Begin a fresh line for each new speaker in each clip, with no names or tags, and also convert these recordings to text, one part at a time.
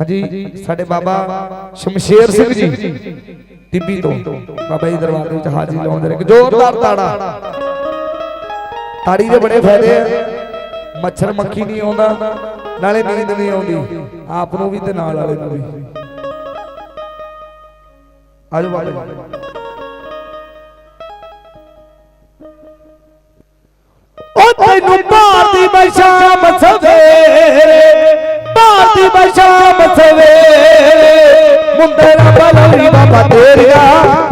ਹਾਂਜੀ ਸਾਡੇ ਬਾਬਾ ਸ਼ਮਸ਼ੇਰ ਸਿੰਘ ਜੀ ਟਿੱਬੀ ਤੋਂ। ਬਾਬਾ ਜੀ ਦਰਬਾਰ ਦੇ ਵਿੱਚ ਹਾਜ਼ਰੀ ਲਾਉਂਦੇ ਇੱਕ ਜ਼ੋਰਦਾਰ ਤਾੜਾ। ਤਾੜੀ ਦੇ ਬੜੇ ਫਾਇਦੇ ਆ। ਮੱਛਰ ਮੱਖੀ ਨਹੀਂ ਆਉਂਦਾ ਨਾਲੇ ਨੀਂਦ ਨਹੀਂ ਆਉਂਦੀ। ਆਪ ਨੂੰ ਵੀ ਤੇ ਨਾਲ ਵਾਲੇ ਨੂੰ ਵੀ। ਆਜੋ ਬਾਬਾ ਜੀ।
ਉਹ ਤੈਨੂੰ ਭਾਰਤੀ ਬਸ਼ਾਮ ਸਵੇਰੇ ਬਸ਼ਾਮ ਸਵੇਰੇ ਮੁੰਡੇ ਬਲੌਰੀ ਬਾਬਾ ਤੇਰੀਆ।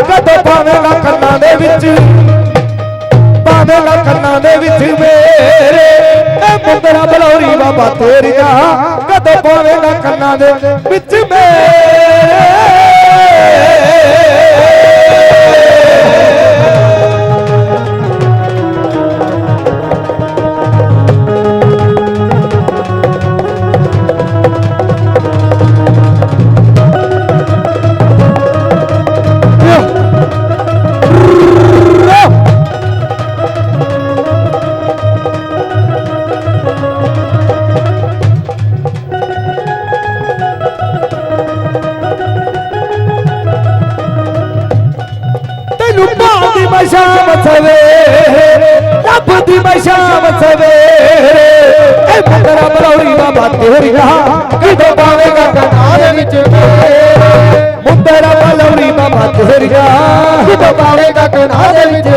ਕਦੋਂ ਪਾਵੇਂਗਾ ਕੰਨਾਂ ਦੇ ਵਿੱਚ ਪਾਵੇਂਗਾ ਕੰਨਾਂ ਦੇ ਵਿੱਚ ਮੇਰੇ। ਇਹ ਮੁੰਡੇ ਬਲੌਰੀ ਬਾਬਾ ਤੇਰੀਆ। ਕਦੋਂ ਪਾਵੇਂਗਾ ਕੰਨਾਂ ਦੇ ਵਿੱਚ ਸ਼ਾਮ ਸਵੇਰੇ। ਇਹ ਬੰਦਰਾ ਬਲੌਰੀ ਬਾਬਾ ਤੇਰੀ ਰਹਾ ਕਿਦੋਂ ਪਾਵੇਂਗਾ ਕਨਾਲ ਵਿੱਚ ਮੇਰੇ? ਮੁੰਦਰਾ ਬਲੌਰੀ ਬਾਬਾ ਤੇਰੀ ਰਹਾ ਕਿਦੋਂ ਪਾਵੇਂਗਾ ਕਨਾਲ ਵਿੱਚ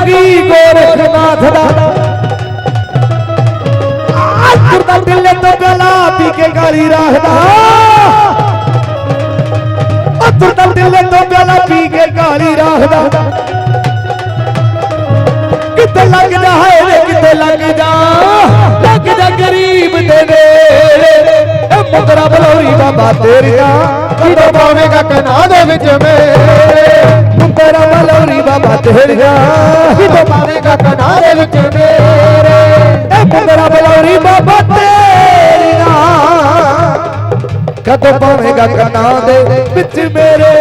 ਜੋਗੀ ਗੋਰਖਨਾਥ ਦਾ ਅੱਜ ਦਾ ਦਿਲ ਤੋਂ ਗਲਾ ਪੀ ਕੇ ਗਾਲੀ ਰੱਖਦਾ ਅੱਜ ਦਾ ਦਿਲ ਤੋਂ ਗਲਾ ਪੀ ਕੇ ਗਾਲੀ ਰੱਖਦਾ ਕਿਤੇ ਲੱਗ ਜਾ ਹੈ ਵੇ ਕਿਤੇ ਲੱਗ ਜਾ ਲੱਗ ਜਾ ਗਰੀਬ ਦੇ ਨੇੜੇ ਇਹ ਮੁੰਦਰਾ ਬਲੌਰੀ ਬਾਬਾ ਤੇਰੀਆ ਕਿਦੋਂ ਪਾਵੇਂਗਾ ਕਨਾ ਦੇ ਵਿੱਚ ਮੇਰੇ ਮੁੰਦਰਾ ਬਲੌਰੀ ਬਾਬਾ ਤੇਰੀਆ। ਕਿਦੋਂ ਪਾਵੇਂਗਾ ਕਨਾ ਦੇ ਵਿੱਚ ਮੇਰੇ ਇਹ ਮੁੰਦਰਾ ਬਲੌਰੀ ਬਾਬਾ ਤੇਰੀਆ। ਕਦੋਂ ਪਾਵੇਂਗਾ ਕਨਾ ਦੇ ਵਿੱਚ ਮੇਰੇ?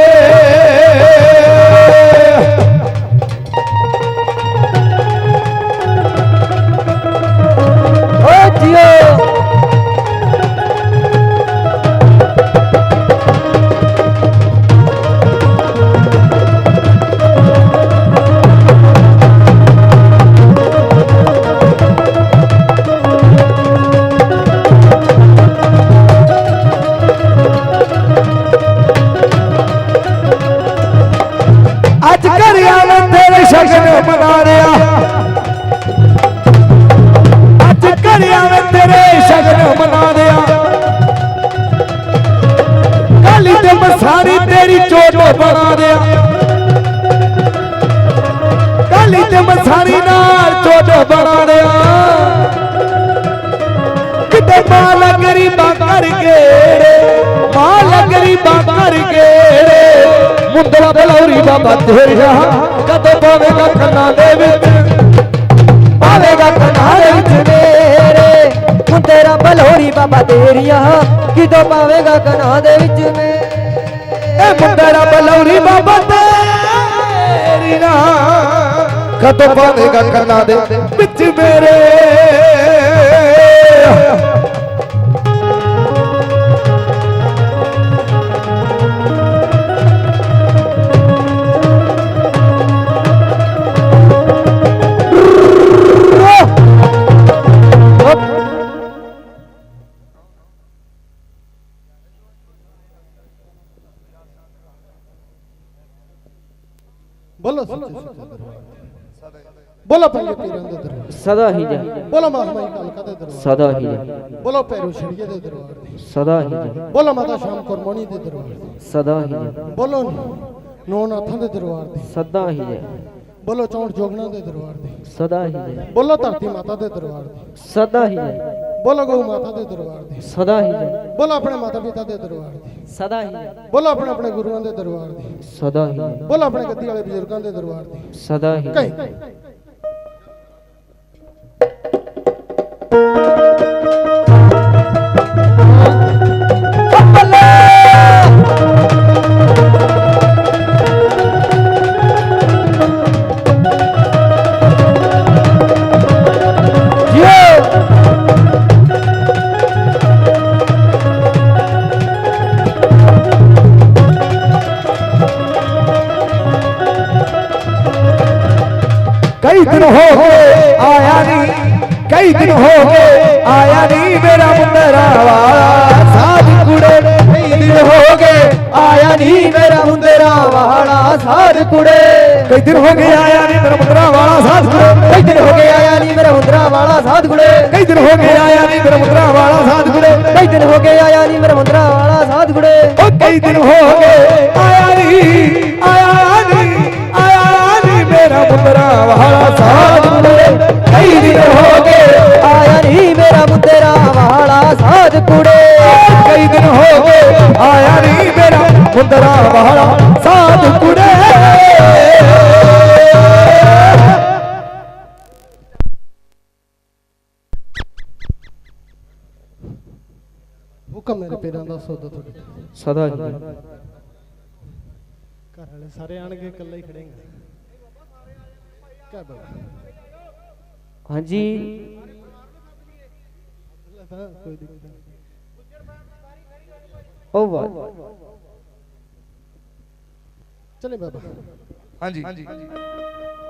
ਗੇੜੇ ਮਾਲ ਗਰੀਬਾਂ ਕਰ ਗੇੜੇ ਮੁੰਦਰਾ ਬਲੌਰੀ ਬਾਬਾ ਤੇਰਾ ਕਦੋਂ ਪਾਵੇਂਗਾ ਕੰਨਾਂ ਦੇ ਵਿੱਚ?
ਪਾਵੇਗਾ ਕਨਾਲ ਵਿੱਚ ਮੇਰੇ। ਹੁਣ ਤੇਰਾ ਬਲਹੋਰੀ ਬਾਬਾ ਤੇਰੀਆ ਕਿਦੋਂ ਪਾਵੇਗਾ ਕਨਾ ਦੇ ਵਿੱਚ ਮੇਰੇ?
ਇਹ ਮੁੰਦਰਾ ਬਲੌਰੀ ਬਾਬਾ ਤੇਰੀ ਨਾ ਕਦੋਂ ਪਾਵੇਗਾ ਕੰਨਾਂ ਦੇ ਵਿੱਚ ਮੇਰੇ?
ਬੋਲੋ ਸੱਚੇ ਸੁੱਚੇ ਦਰਬਾਰ ਬੋਲੋ ਪੰਜੇ ਪੀਰਾਂ ਦੇ ਦਰਬਾਰ
ਸਦਾ ਹੀ ਜੈ
ਬੋਲੋ ਮਹਾਮਾਈ ਕਾਲਕਾ ਦੇ ਦਰਬਾਰ
ਸਦਾ ਹੀ ਜੈ
ਬੋਲੋ ਪੈਰੋ ਛੜੀਏ ਦੇ ਦਰਬਾਰ ਦੇ
ਸਦਾ ਹੀ ਜੈ
ਬੋਲੋ ਮਾਤਾ ਸ਼ਾਮ ਕੁਰਬਾਨੀ ਦੇ ਦਰਬਾਰ ਦੇ
ਸਦਾ ਹੀ ਜੈ
ਬੋਲੋ ਨੌ ਨਾਥਾਂ ਦੇ ਦਰਬਾਰ ਦੇ
ਸਦਾ ਹੀ ਜੈ
ਬੋਲੋ ਚੌਂਟ ਜੋਗਣਾ ਦੇ ਦਰਬਾਰ ਦੇ
ਸਦਾ ਹੀ ਜੈ
ਬੋਲੋ ਧਰਤੀ ਮਾਤਾ ਦੇ ਦਰਬਾਰ ਦੇ।
ਸਦਾ ਹੀ
ਬੋਲੋ ਗਊ ਮਾਤਾ ਦੇ ਦਰਬਾਰ ਦੇ
ਸਦਾ ਹੀ ਜੈ
ਬੋਲੋ ਆਪਣੇ ਮਾਤਾ ਪਿਤਾ ਦੇ ਦਰਬਾਰ ਦੇ।
ਸਦਾ ਹੀ ਜੈ
ਬੋਲੋ ਆਪਣੇ ਆਪਣੇ ਗੁਰੂਆਂ ਦੇ ਦਰਬਾਰ ਦੇ।
ਸਦਾ ਹੀ ਜੈ
ਬੋਲੋ ਆਪਣੇ ਗੱਦੀ ਵਾਲੇ ਬਜ਼ੁਰਗਾਂ ਦੇ ਦਰਬਾਰ ਦੇ।
ਸਦਾ ਹੀ ਜੈ
ਕਹੀਂ।
ਹੋ ਗਏ ਆਇਆ ਨਹੀਂ ਕਈ ਦਿਨ ਹੋ ਗਏ ਆਇਆ ਨਹੀਂ ਮੇਰਾ ਮੁੰਦਰਾ ਸਾਧ ਕੁੜੇ ਕਈ ਦਿਨ ਹੋ ਗਏ
ਆਇਆ ਨਹੀਂ ਮੇਰਾ ਮੁੰਦਰਾ ਵਾਲਾ ਸਾਧ ਕੁੜੇ
ਕਈ ਦਿਨ ਹੋ ਗਏ ਆਇਆ ਨਹੀਂ ਮੇਰਾ ਮੁੰਦਰਾ ਵਾਲਾ ਸਾਧ ਕੁੜੇ
ਕਈ ਦਿਨ ਹੋ ਗਏ ਆਇਆ ਨਹੀਂ ਮੇਰਾ ਮੁੰਦਰਾ ਵਾਲਾ ਸਾਧ ਕੁੜੇ
ਕਈ ਦਿਨ ਹੋ ਗਏ ਆਇਆ ਨਹੀਂ ਮੇਰਾ ਮੁੰਦਰਾ ਵਾਲਾ ਸਾਧ ਕੁੜੇ
ਕਈ ਦਿਨ ਹੋ ਗਏ ਆਇਆ ਨਹੀਂ ਮੇਰਾ ਮੁੰਦਰਾ ਵਾਲਾ ਸਾਧ ਕੁੜੇ
ਉਹ ਕਈ ਦਿਨ ਹੋ ਗਏ ਆਇਆ ਨਹੀਂ ਆਇਆ ਮੁੰਦਰਾ ਵਾਲਾ ਸਾਧ ਕੁੜੇ।
ਹੁਕਮ ਮੇਰੇ ਪੀਰਾਂ ਦਾ ਸੋਦਾ ਤੁਹਾਡੇ।
ਸਦਾ ਜੈ।
ਘਰ ਵਾਲੇ ਸਾਰੇ ਆਣਗੇ ਇਕੱਲਾ ਹੀ ਖੜੇਗਾ। ਕਹ ਬਾਬਾ
ਹਾਂਜੀ।
ਕੋਈ ਦਿੱਕਤ
ਉਹ ਵਾਹ।
ਚਲੇ ਬਾਬਾ।
ਹਾਂਜੀ।
ਜਿਓ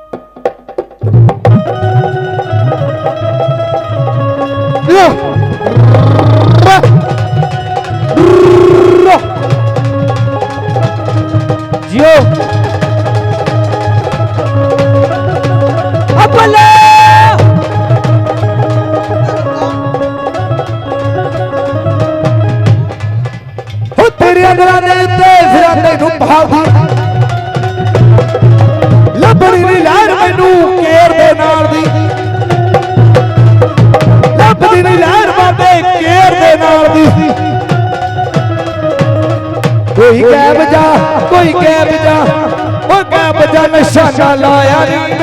ચલો
યારી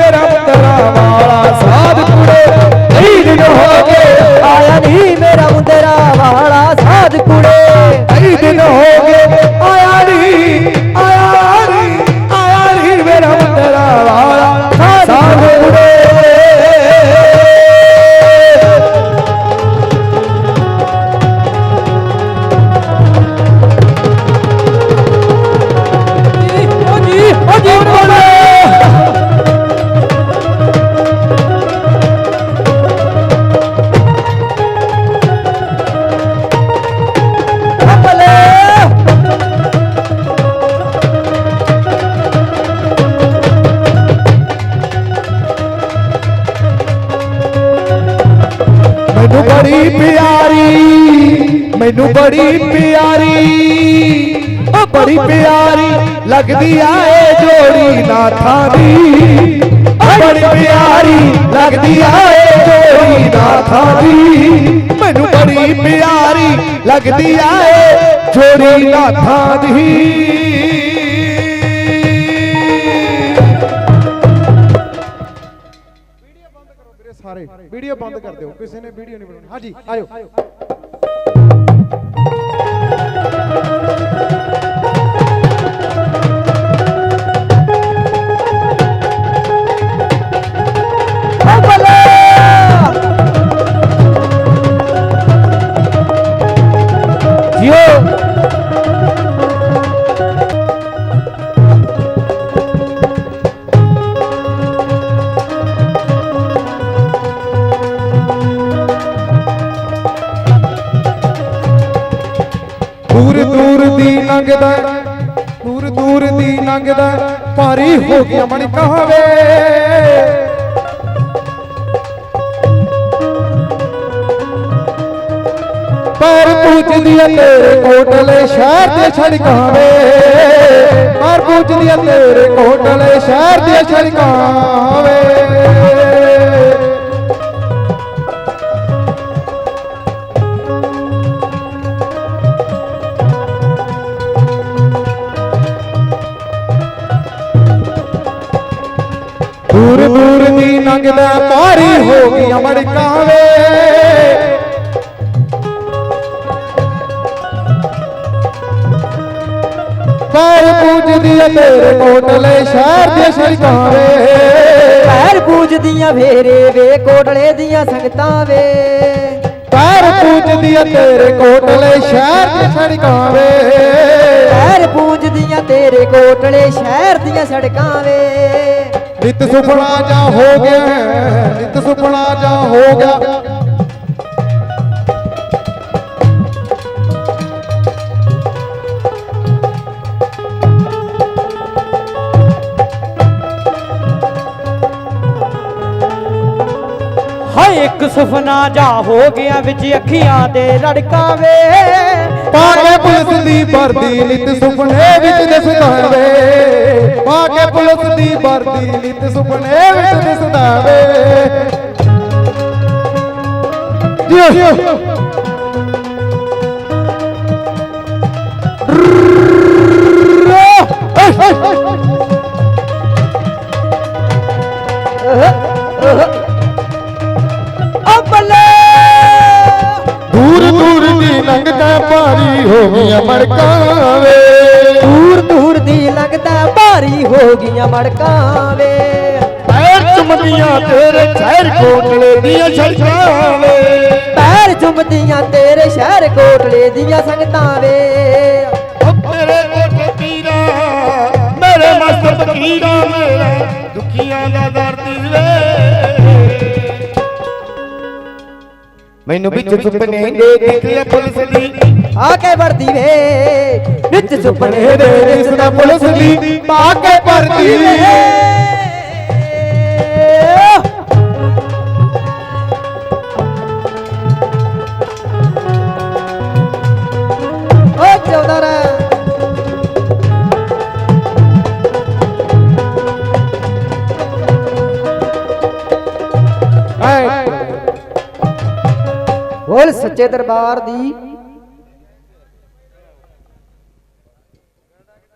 ਬੜੀ ਪਿਆਰੀ ਲੱਗਦੀ ਆ ਏ ਜੋੜੀ ਨਾਥਾਂ ਦੀ। ਬੜੀ ਪਿਆਰੀ ਲੱਗਦੀ ਆ ਏ ਜੋੜੀ ਨਾਥਾਂ ਦੀ। ਮੈਨੂੰ ਬੜੀ ਪਿਆਰੀ ਲੱਗਦੀ ਆ ਏ ਜੋੜੀ ਨਾਥਾਂ ਦੀ।
ਵੀਰੇ ਸਾਰੇ। ਵੀਡੀਓ ਬੰਦ ਕਰ ਦਿਓ। ਕਿਸੇ ਨੇ ਵੀਡੀਓ ਨਹੀਂ ਬਣਾਉਣੀ। ਹਾਂਜੀ ਆਇਓ।
ਲੰਘਦਾ ਦੂਰ ਦੂਰ ਦੀ ਲੰਘਦਾ ਭਾਰੀ ਹੋ ਗਿਆ ਮਣ ਕਹਾਵੇ।
ਪਰ ਪੂਜਦੀ ਤੇਰੇ ਕੋਟਲੇ ਸ਼ਹਿਰ ਦੇ ਛੜਕਾਵੇ ਪਰ ਪੂਜਦੀ ਤੇਰੇ ਕੋਟਲੇ ਸ਼ਹਿਰ ਦੇ ਛੜਕਾਵੇ ਦੀ ਲੰਘਦਾ ਪਾਰੀ ਹੋ ਗਈਆਂ ਮੜਕਾਂ ਵੇ ਪਰ ਪੂਜਦੀ ਆ ਤੇਰੇ ਕੋਟਲੇ ਸ਼ਹਿਰ ਦੇ ਸੜਕਾਂ ਵੇ।
ਪੈਰ ਪੂਜਦੀਆਂ ਫੇਰੇ ਵੇ ਕੋਟਲੇ ਦੀਆਂ ਸੰਗਤਾਂ ਵੇ।
ਪਰ ਪੂਜਦੀ ਆ ਤੇਰੇ ਕੋਟਲੇ ਸ਼ਹਿਰ ਦੇ ਸੜਕਾਂ ਵੇ।
ਪੈਰ ਪੂਜਦੀਆਂ ਤੇਰੇ ਕੋਟਲੇ ਸ਼ਹਿਰ ਦੀਆਂ ਸੜਕਾਂ ਵੇ।
ਨਿਤ ਸੁਪਨਾ ਜਾ ਹੋ ਗਿਆ ਨਿਤ ਸੁਪਨਾ ਜਾ ਹੋ ਗਿਆ।
ਇੱਕ ਸੁਫਨਾ ਜਾ ਹੋ ਗਿਆ ਵਿੱਚ ਅੱਖੀਆਂ ਦੇ ਰੜਕਾਂ ਵੇ।
ਪਾ ਕੇ ਪੁਲਿਸ ਦੀ ਵਰਦੀ ਨਿਤ ਸੁਪਨੇ ਵਿੱਚ ਦਿਸਦਾ ਵੇ। ਪਾ ਕੇ ਪੁਲਿਸ ਦੀ ਵਰਦੀ ਨਿਤ ਸੁਪਨੇ ਵਿੱਚ ਦਿਸਦਾ ਵੇ। ਜਿਓ
ਓ।
ਗਈਆਂ ਮੜਕਾਂ ਵੇ
ਦੂਰ ਦੂਰ ਦੀ ਲੱਗਦਾ ਭਾਰੀ ਹੋ ਗਈਆਂ ਮੜਕਾਂ ਵੇ
ਪੈਰ ਚੁੰਮਦੀਆਂ ਤੇਰੇ ਸ਼ਹਿਰ ਕੋਟਲੇ ਦੀਆਂ ਛੜਕਾਂ ਵੇ।
ਪੈਰ ਚੁੰਮਦੀਆਂ ਤੇਰੇ ਸ਼ਹਿਰ ਕੋਟਲੇ ਦੀਆਂ ਸੰਗਤਾਂ ਵੇ
ਤੇਰੇ ਕੋਟੇ ਪੀਰਾ ਮੇਰੇ ਮਸਤ ਫਕੀਰਾ ਮੇਰਾ ਦੁਖੀਆਂ ਦਾ ਦਰਦ ਵੇ। ਮੈਨੂੰ ਵਿੱਚ ਸੁਪਨੇ ਦੇ ਦੇਖਿਆ ਪੁਲਿਸ ਦੀ
ਆ ਕੇ ਵਰਦੀ ਵੇ ਨਿੱਤ ਸੁਪਨੇ ਦੇ
ਇਸ ਦਾ ਪੁਲਿਸ ਦੀ ਪਾ ਕੇ ਭਰਦੀ ਵੇ।
ਓ ਚੌਦਾਰਾ ਬੋਲ ਸੱਚੇ ਦਰਬਾਰ ਦੀ